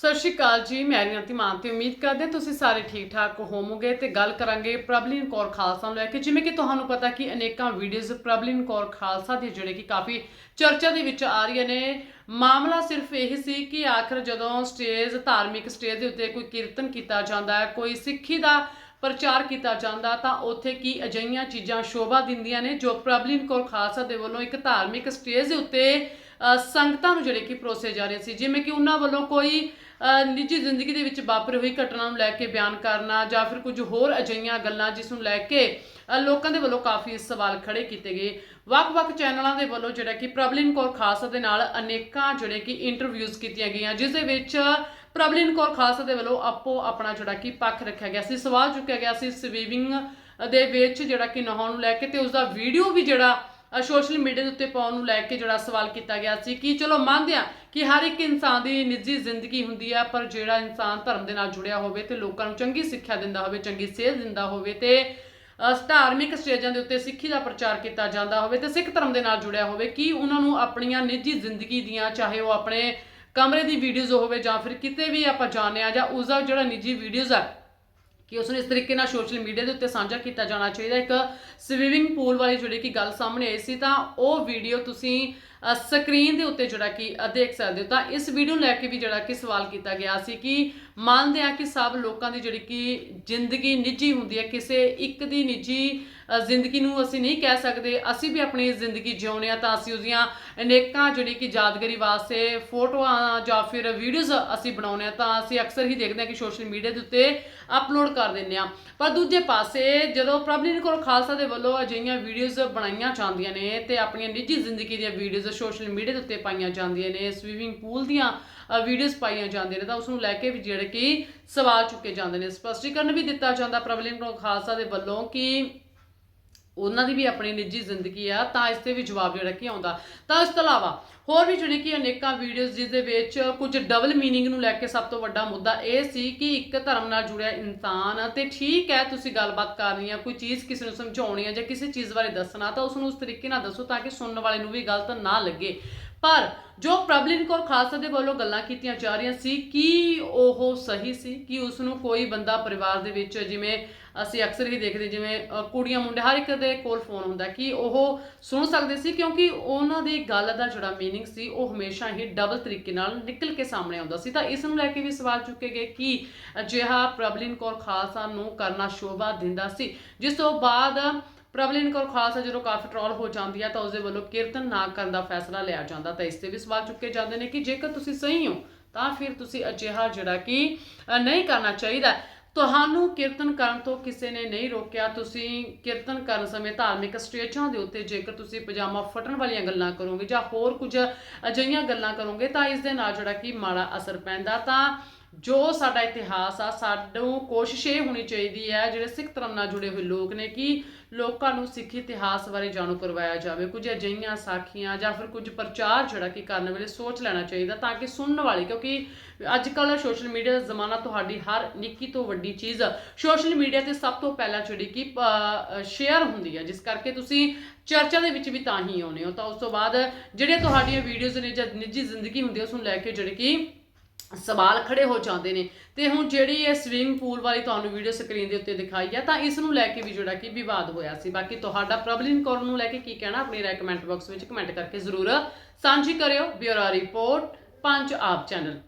ਸਤਿ ਸ਼੍ਰੀ ਅਕਾਲ ਜੀ, ਮੈਂ ਰਿਆਂਤੀ ਮਾਨ ਤੇ ਉਮੀਦ ਕਰਦੇ ਤੁਸੀਂ ਸਾਰੇ ਠੀਕ ਠਾਕ ਹੋਵੋਗੇ ਤੇ ਗੱਲ ਕਰਾਂਗੇ ਪ੍ਰਬਲੀਨ ਕੌਰ ਖਾਲਸਾ ਨੂੰ ਲੈ ਕੇ, ਜਿਵੇਂ ਕਿ ਤੁਹਾਨੂੰ ਪਤਾ ਕਿ ਅਨੇਕਾਂ ਵੀਡੀਓਜ਼ ਪ੍ਰਬਲੀਨ ਕੌਰ ਖਾਲਸਾ ਦੇ ਜਿਹੜੇ ਕਿ ਕਾਫੀ ਚਰਚਾ ਦੇ ਵਿੱਚ ਆ ਰਹੀਆਂ ਨੇ। ਮਾਮਲਾ ਸਿਰਫ ਇਹ ਸੀ ਕਿ ਆਖਰ ਜਦੋਂ ਸਟੇਜ ਧਾਰਮਿਕ ਸਟੇਜ ਦੇ ਉੱਤੇ ਕੋਈ ਕੀਰਤਨ ਕੀਤਾ ਜਾਂਦਾ ਹੈ, ਕੋਈ ਸਿੱਖੀ ਦਾ ਪ੍ਰਚਾਰ ਕੀਤਾ ਜਾਂਦਾ, ਤਾਂ ਉੱਥੇ ਕੀ ਅਜਈਆਂ ਚੀਜ਼ਾਂ ਸ਼ੋਭਾ ਦਿੰਦੀਆਂ ਨੇ ਜੋ ਪ੍ਰਬਲੀਨ ਕੌਰ ਖਾਲਸਾ ਦੇ ਵੱਲੋਂ ਇੱਕ ਧਾਰਮਿਕ ਸਟੇਜ ਦੇ ਉੱਤੇ ਸੰਗਤਾਂ ਨੂੰ ਜਿਹੜੇ ਕਿ ਪਰੋਸੇ ਜਾ ਰਹੇ ਸੀ, ਜਿਵੇਂ ਕਿ ਉਹਨਾਂ ਵੱਲੋਂ ਕੋਈ ਨਿੱਜੀ ਜ਼ਿੰਦਗੀ ਦੇ ਵਿੱਚ ਵਾਪਰੀ ਹੋਈ ਘਟਨਾ ਨੂੰ ਲੈ ਕੇ ਬਿਆਨ ਕਰਨਾ ਜਾਂ ਫਿਰ ਕੁਝ ਹੋਰ ਅਜਈਆਂ ਗੱਲਾਂ ਜਿਸ ਨੂੰ ਲੈ ਕੇ ਲੋਕਾਂ ਦੇ ਵੱਲੋਂ ਕਾਫੀ ਸਵਾਲ ਖੜੇ ਕੀਤੇ ਗਏ। ਵੱਖ-ਵੱਖ ਚੈਨਲਾਂ ਦੇ ਵੱਲੋਂ ਜਿਹੜਾ ਕਿ ਪ੍ਰਬਲੀਨ ਕੌਰ ਖਾਲਸਾ ਦੇ ਨਾਲ ਅਨੇਕਾਂ ਜਿਹੜੇ ਕਿ ਇੰਟਰਵਿਊਜ਼ ਕੀਤੀਆਂ ਗਈਆਂ, ਜਿਸ ਦੇ ਵਿੱਚ ਪ੍ਰਬਲੀਨ ਕੌਰ ਖਾਲਸਾ ਦੇ ਵੱਲੋਂ ਆਪੋ ਆਪਣਾ ਜਿਹੜਾ ਕਿ ਪੱਖ ਰੱਖਿਆ ਗਿਆ ਸੀ, ਸਵਾਲ ਚੁੱਕਿਆ ਗਿਆ ਸੀ, ਸਵੀਵਿੰਗ ਦੇ ਵਿੱਚ ਜਿਹੜਾ ਕਿ ਨਹਾਉਣ ਨੂੰ ਲੈ ਕੇ ਤੇ ਉਸ ਦਾ ਵੀਡੀਓ ਵੀ ਜਿਹੜਾ ਸੋਸ਼ਲ ਮੀਡੀਆ ਦੇ ਉੱਤੇ ਪਾਉਣ ਨੂੰ ਲੈ ਕੇ ਜਿਹੜਾ ਸਵਾਲ ਕੀਤਾ ਗਿਆ ਸੀ ਕਿ ਚਲੋ ਮੰਨਦੇ ਆ ਕਿ ਹਰ ਇੱਕ ਇਨਸਾਨ ਦੀ ਨਿੱਜੀ ਜ਼ਿੰਦਗੀ ਹੁੰਦੀ ਆ, ਪਰ ਜਿਹੜਾ ਇਨਸਾਨ ਧਰਮ ਦੇ ਨਾਲ ਜੁੜਿਆ ਹੋਵੇ ਤੇ ਲੋਕਾਂ ਨੂੰ ਚੰਗੀ ਸਿੱਖਿਆ ਦਿੰਦਾ ਹੋਵੇ, ਚੰਗੀ ਸੇਧ ਦਿੰਦਾ ਹੋਵੇ ਤੇ ਧਾਰਮਿਕ ਸਟੇਜਾਂ ਦੇ ਉੱਤੇ ਸਿੱਖੀ ਦਾ ਪ੍ਰਚਾਰ ਕੀਤਾ ਜਾਂਦਾ ਹੋਵੇ ਤੇ ਸਿੱਖ ਧਰਮ ਦੇ ਨਾਲ ਜੁੜਿਆ ਹੋਵੇ, ਕਿ ਉਹਨਾਂ ਨੂੰ ਆਪਣੀਆਂ ਨਿੱਜੀ ਜ਼ਿੰਦਗੀ ਦੀਆਂ, ਚਾਹੇ ਉਹ ਆਪਣੇ ਕਮਰੇ ਦੀ ਵੀਡੀਓਜ਼ ਹੋਵੇ ਜਾਂ ਫਿਰ ਕਿਤੇ ਵੀ ਆਪਾਂ ਜਾਣਦੇ ਆ ਜਾਂ ਉਸ ਦਾ ਜਿਹੜਾ ਨਿੱਜੀ ਵੀਡੀਓਜ਼ ਆ ਕਿ ਉਸ ਨੂੰ ਇਸ ਤਰੀਕੇ ਨਾਲ ਸੋਸ਼ਲ ਮੀਡੀਆ ਦੇ ਉੱਤੇ ਸਾਂਝਾ ਕੀਤਾ ਜਾਣਾ ਚਾਹੀਦਾ ਇੱਕ ਸਵੀਮਿੰਗ ਪੂਲ ਵਾਲੀ ਜਿਹੜੀ ਕਿ ਗੱਲ ਸਾਹਮਣੇ ਆਈ ਸੀ, ਤਾਂ ਉਹ ਵੀਡੀਓ ਤੁਸੀਂ ਸਕਰੀਨ ਦੇ ਉੱਤੇ ਜਿਹੜਾ ਕਿ ਦੇਖ ਸਕਦੇ ਹੋ। ਤਾਂ ਇਸ ਵੀਡੀਓ ਨੂੰ ਲੈ ਕੇ ਵੀ ਜਿਹੜਾ ਕਿ ਸਵਾਲ ਕੀਤਾ ਗਿਆ ਸੀ ਕਿ ਮੰਨਦੇ ਆ ਕਿ ਸਭ ਲੋਕਾਂ ਦੀ ਜਿਹੜੀ ਕਿ ਜ਼ਿੰਦਗੀ ਨਿੱਜੀ ਹੁੰਦੀ ਹੈ, ਕਿਸੇ ਇੱਕ ਦੀ ਨਿੱਜੀ ਜ਼ਿੰਦਗੀ ਨੂੰ ਅਸੀਂ ਨਹੀਂ ਕਹਿ ਸਕਦੇ। ਅਸੀਂ ਵੀ ਆਪਣੀ ਜ਼ਿੰਦਗੀ ਜਿਉਣੇ ਆ ਤਾਂ ਅਸੀਂ ਉਹਦੀਆਂ ਅਨੇਕਾਂ ਜਿਹੜੀ ਕਿ ਯਾਦਗਾਰੀ ਵਾਸਤੇ ਫੋਟੋਆਂ ਜਾਂ ਫਿਰ ਵੀਡੀਓਜ਼ ਅਸੀਂ ਬਣਾਉਂਦੇ ਆ ਤਾਂ ਅਸੀਂ ਅਕਸਰ ਹੀ ਦੇਖਦੇ ਆ ਕਿ ਸੋਸ਼ਲ ਮੀਡੀਆ ਦੇ ਉੱਤੇ ਅਪਲੋਡ ਕਰ ਦਿੰਦੇ ਆ। ਪਰ ਦੂਜੇ ਪਾਸੇ ਜਦੋਂ ਪ੍ਰਭਲੀਨ ਕੌਰ ਖਾਲਸਾ ਦੇ ਵੱਲੋਂ ਅਜਿਹੀਆਂ ਵੀਡੀਓਜ਼ ਬਣਾਈਆਂ ਜਾਂਦੀਆਂ ਨੇ ਤੇ ਆਪਣੀਆਂ ਨਿੱਜੀ ਜ਼ਿੰਦਗੀ ਦੀਆਂ ਵੀਡੀਓਜ਼ ਸੋਸ਼ਲ ਮੀਡੀਆ ਦੇ ਉੱਤੇ ਪਾਈਆਂ ਜਾਂਦੀਆਂ ਨੇ ਸਵੀਮਿੰਗ ਪੂਲ ਦੀਆਂ ਵੀਡੀਓਜ਼ ਪਾਈਆਂ ਜਾਂਦੀਆਂ ਨੇ, ਤਾਂ ਉਸ ਨੂੰ ਲੈ ਕੇ ਵੀ ਜਿਹੜੇ ਕਿ ਸਵਾਲ ਚੁੱਕੇ ਜਾਂਦੇ ਨੇ। ਸਪਸ਼ਟੀਕਰਨ ਵੀ ਦਿੱਤਾ ਜਾਂਦਾ ਪ੍ਰਭਲੀਨ ਖਾਲਸਾ ਦੇ ਵੱਲੋਂ ਕਿ ਉਹਨਾਂ ਦੀ ਵੀ ਆਪਣੀ ਨਿੱਜੀ ਜ਼ਿੰਦਗੀ ਆ, ਤਾਂ ਇਸ ਤੇ ਵੀ ਜਵਾਬ ਜਿਹੜਾ ਕੀ ਆਉਂਦਾ। ਤਾਂ ਇਸ ਤੋਂ ਇਲਾਵਾ, ਹੋਰ ਵੀ ਜਿਹੜੇ ਕਿ ਅਨੇਕਾਂ ਵੀਡੀਓਜ਼ ਜਿਸ ਦੇ ਵਿੱਚ ਕੁਝ ਡਬਲ ਮੀਨਿੰਗ ਨੂੰ ਲੈ ਕੇ ਸਭ ਤੋਂ ਵੱਡਾ ਮੁੱਦਾ ਇਹ ਸੀ ਕਿ ਇੱਕ ਧਰਮ ਨਾਲ ਜੁੜਿਆ ਇਨਸਾਨ, ਤੇ ਠੀਕ ਹੈ ਤੁਸੀਂ ਗੱਲਬਾਤ ਕਰਨੀ ਆ ਕੋਈ ਚੀਜ਼ ਕਿਸੇ ਨੂੰ ਸਮਝਾਉਣੀ ਆ ਜਾਂ ਕਿਸੇ ਚੀਜ਼ ਬਾਰੇ ਦੱਸਣਾ, ਤਾਂ ਉਸ ਨੂੰ ਉਸ ਤਰੀਕੇ ਨਾਲ ਦੱਸੋ ਤਾਂ ਕਿ ਸੁਣਨ ਵਾਲੇ ਨੂੰ ਵੀ ਗਲਤ ਨਾ ਲੱਗੇ। ਪਰ ਜੋ ਪ੍ਰਬਲਿਨ ਕੌਰ ਖਾਲਸਾ ਦੇ ਵੱਲੋਂ ਗੱਲਾਂ ਕੀਤੀਆਂ ਜਾ ਰਹੀਆਂ ਸੀ, ਕਿ ਉਹ ਸਹੀ ਸੀ? ਕਿ ਉਸ ਨੂੰ ਕੋਈ ਬੰਦਾ ਪਰਿਵਾਰ ਦੇ ਵਿੱਚ ਜਿਵੇਂ ਅਸੀਂ ਅਕਸਰ ਹੀ ਦੇਖਦੇ ਜਿਵੇਂ ਕੁੜੀਆਂ ਮੁੰਡੇ ਹਰ ਇੱਕ ਦੇ ਕੋਲ ਫੋਨ ਹੁੰਦਾ ਕਿ ਉਹ ਸੁਣ ਸਕਦੇ ਸੀ? ਕਿਉਂਕਿ ਉਹਨਾਂ ਦੀ ਗੱਲ ਦਾ ਜਿਹੜਾ ਮੀਨਿੰਗ ਸੀ, ਉਹ ਹਮੇਸ਼ਾ ਹੀ ਡਬਲ ਤਰੀਕੇ ਨਾਲ ਨਿਕਲ ਕੇ ਸਾਹਮਣੇ ਆਉਂਦਾ ਸੀ। ਤਾਂ ਇਸ ਨੂੰ ਲੈ ਕੇ ਵੀ ਸਵਾਲ ਚੁੱਕੇ ਗਏ ਕਿ ਅਜਿਹਾ ਪ੍ਰਬਲਿਨ ਕੌਰ ਖਾਲਸਾ ਨੂੰ ਕਰਨਾ ਸ਼ੋਭਾ ਦਿੰਦਾ ਸੀ। ਜਿਸ ਤੋਂ ਬਾਅਦ ਪ੍ਰਬਲਿਨ ਕੌਰ ਖਾਲਸਾ ਜਦੋਂ ਕਾਫੀ ਟ੍ਰੋਲ ਹੋ ਜਾਂਦੀ ਹੈ ਤਾਂ ਉਸ ਦੇ ਵੱਲੋਂ ਕੀਰਤਨ ਨਾ ਕਰਨ ਦਾ ਫੈਸਲਾ ਲਿਆ ਜਾਂਦਾ ਤਾਂ ਇਸ ਤੇ ਵੀ ਸਵਾਲ ਚੁੱਕੇ ਜਾਂਦੇ ਨੇ ਕਿ ਜੇਕਰ ਤੁਸੀਂ ਸਹੀ ਹੋ ਤਾਂ ਫਿਰ ਤੁਸੀਂ ਅਜਿਹਾ ਜਿਹੜਾ ਕਿ ਨਹੀਂ ਕਰਨਾ ਚਾਹੀਦਾ। ਤੁਹਾਨੂੰ ਕੀਰਤਨ ਕਰਨ ਤੋਂ ਕਿਸੇ ਨੇ ਨਹੀਂ ਰੋਕਿਆ, ਤੁਸੀਂ ਕੀਰਤਨ ਕਰਨ ਸਮੇਂ ਧਾਰਮਿਕ ਸਟੇਜਾਂ ਦੇ ਉੱਤੇ ਜੇਕਰ ਤੁਸੀਂ ਪਜਾਮਾ ਫਟਣ ਵਾਲੀਆਂ ਗੱਲਾਂ ਕਰੋਗੇ ਜਾਂ ਹੋਰ ਕੁਝ ਅਜਿਹੀਆਂ ਗੱਲਾਂ ਕਰੋਗੇ ਤਾਂ ਇਸ ਦੇ ਨਾਲ ਜਿਹੜਾ ਕਿ ਮਾੜਾ ਅਸਰ ਪੈਂਦਾ ਤਾਂ ਜੋ ਸਾਡਾ ਇਤਿਹਾਸ ਆ, ਸਾਨੂੰ ਕੋਸ਼ਿਸ਼ ਇਹ ਹੋਣੀ ਚਾਹੀਦੀ ਹੈ, ਜਿਹੜੇ ਸਿੱਖ ਧਰਮ ਨਾਲ ਜੁੜੇ ਹੋਏ ਲੋਕ ਨੇ, ਕਿ ਲੋਕਾਂ ਨੂੰ ਸਿੱਖ ਇਤਿਹਾਸ ਬਾਰੇ ਜਾਣੂ ਕਰਵਾਇਆ ਜਾਵੇ। ਕੁਝ ਅਜਿਹੀਆਂ ਸਾਖੀਆਂ ਜਾਂ ਫਿਰ ਕੁਝ ਪ੍ਰਚਾਰ ਜਿਹੜਾ ਕਿ ਕਰਨ ਵੇਲੇ ਸੋਚ ਲੈਣਾ ਚਾਹੀਦਾ ਤਾਂ ਕਿ ਸੁਣਨ ਵਾਲੇ, ਕਿਉਂਕਿ ਅੱਜ ਕੱਲ੍ਹ ਸੋਸ਼ਲ ਮੀਡੀਆ ਦਾ ਜ਼ਮਾਨਾ ਤੁਹਾਡੀ ਹਰ ਨਿੱਕੀ ਤੋਂ ਵੱਡੀ ਚੀਜ਼। ਸੋਸ਼ਲ ਮੀਡੀਆ ਤੇ ਸਭ ਤੋਂ ਪਹਿਲਾਂ ਜਿਹੜੀ ਕਿ ਸ਼ੇਅਰ ਹੁੰਦੀ ਹੈ, ਜਿਸ ਕਰਕੇ ਤੁਸੀਂ ਚਰਚਾ ਦੇ ਵਿੱਚ ਵੀ ਤਾਂ ਹੀ ਆਉਨੇ ਹੋ। ਤਾਂ ਉਸ ਤੋਂ ਬਾਅਦ ਜਿਹੜੀਆਂ ਤੁਹਾਡੀਆਂ ਵੀਡੀਓਜ਼ ਨੇ ਜਾਂ ਨਿੱਜੀ ਜ਼ਿੰਦਗੀ ਹੁੰਦੀ ਹੈ, ਉਸ ਨੂੰ ਲੈ ਕੇ ਜਿਹੜੇ ਕਿ ਸਵਾਲ ਖੜੇ ਹੋ ਜਾਂਦੇ ਨੇ। ਤੇ ਹੁਣ ਜਿਹੜੀ ਇਹ ਸਵਿਮਿੰਗ ਪੂਲ ਵਾਲੀ ਤੁਹਾਨੂੰ ਵੀਡੀਓ ਸਕਰੀਨ ਦੇ ਉੱਤੇ ਦਿਖਾਈ ਆ, ਤਾਂ ਇਸ ਨੂੰ ਲੈ ਕੇ ਵੀ ਜਿਹੜਾ ਕਿ ਵਿਵਾਦ ਹੋਇਆ ਸੀ। ਬਾਕੀ ਤੁਹਾਡਾ ਪ੍ਰਬਲਿਨ ਕੌਰ ਨੂੰ ਲੈ ਕੇ ਕੀ ਕਹਿਣਾ, ਆਪਣੀ ਰਾਏ ਕਮੈਂਟ ਬਾਕਸ ਵਿੱਚ ਕਮੈਂਟ ਕਰਕੇ ਜ਼ਰੂਰ ਸਾਂਝੀ ਕਰਿਓ। ਬਿਊਰੋ ਰਿਪੋਰਟ ਪੰਜ ਆਪ ਚੈਨਲ